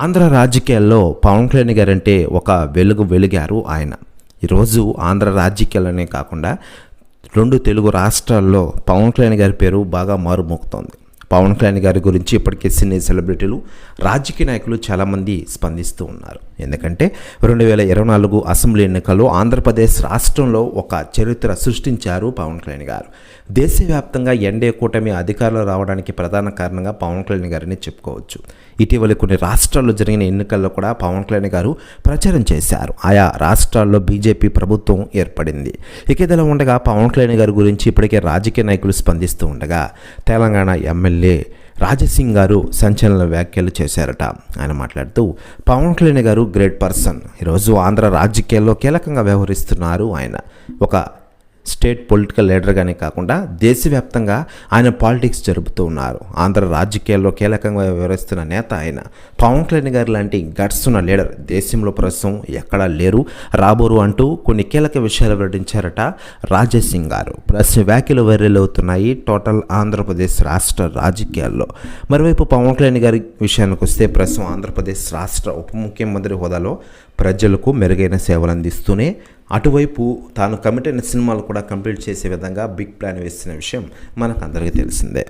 ఆంధ్ర రాజకీయాల్లో పవన్ కళ్యాణ్ గారంటే ఒక వెలుగు వెలిగారు ఆయన. ఈరోజు ఆంధ్ర రాజకీయాలనే కాకుండా రెండు తెలుగు రాష్ట్రాల్లో పవన్ కళ్యాణ్ గారి పేరు బాగా మారుమోగుతోంది. పవన్ కళ్యాణ్ గారి గురించి ఇప్పటికే సినీ సెలబ్రిటీలు రాజకీయ నాయకులు చాలామంది స్పందిస్తూ ఉన్నారు. ఎందుకంటే రెండు వేల ఇరవై నాలుగు అసెంబ్లీ ఎన్నికల్లో ఆంధ్రప్రదేశ్ రాష్ట్రంలో ఒక చరిత్ర సృష్టించారు పవన్ కళ్యాణ్ గారు. దేశవ్యాప్తంగా ఎన్డీఏ కూటమి అధికారంలో రావడానికి ప్రధాన కారణంగా పవన్ కళ్యాణ్ గారిని చెప్పుకోవచ్చు. ఇటీవల కొన్ని రాష్ట్రాల్లో జరిగిన ఎన్నికల్లో కూడా పవన్ కళ్యాణ్ గారు ప్రచారం చేశారు. ఆయా రాష్ట్రాల్లో బీజేపీ ప్రభుత్వం ఏర్పడింది. ఇక ఉండగా పవన్ కళ్యాణ్ గారి గురించి ఇప్పటికే రాజకీయ నాయకులు స్పందిస్తూ ఉండగా తెలంగాణ ఎమ్మెల్యే రాజసింగ్ గారు సంచలన వ్యాఖ్యలు చేశారట. ఆయన మాట్లాడుతూ పవన్ కళ్యాణ్ గారు గ్రేట్ పర్సన్. ఈరోజు ఆంధ్ర రాజకీయాల్లో కీలకంగా వ్యవహరిస్తున్నారు ఆయన. ఒక స్టేట్ పొలిటికల్ లీడర్గానే కాకుండా దేశవ్యాప్తంగా ఆయన పాలిటిక్స్ జరుపుతూ ఉన్నారు. ఆంధ్ర రాజకీయాల్లో కీలకంగా వ్యవహరిస్తున్న నేత ఆయన పవన్ కళ్యాణ్ గారు లాంటి గట్స్ ఉన్న లీడర్ దేశంలో ప్రస్తుతం ఎక్కడా లేరు. రాబోరు అంటూ కొన్ని కీలక విషయాలు వెల్లడించారట రాజేష్ సింగ్ గారు. ప్రస్తుత వ్యాఖ్యలు వైరల్ అవుతున్నాయి టోటల్ ఆంధ్రప్రదేశ్ రాష్ట్ర రాజకీయాల్లో. మరోవైపు పవన్ కళ్యాణ్ గారి విషయానికి వస్తే ప్రస్తుతం ఆంధ్రప్రదేశ్ రాష్ట్ర ఉప ముఖ్యమంత్రి హోదాలో ప్రజలకు మెరుగైన సేవలు అందిస్తూనే అటువైపు తాను కమిట్ అయిన సినిమాలు కూడా కంప్లీట్ చేసే విధంగా బిగ్ ప్లాన్ వేసిన విషయం మనకు అందరికీ తెలిసిందే.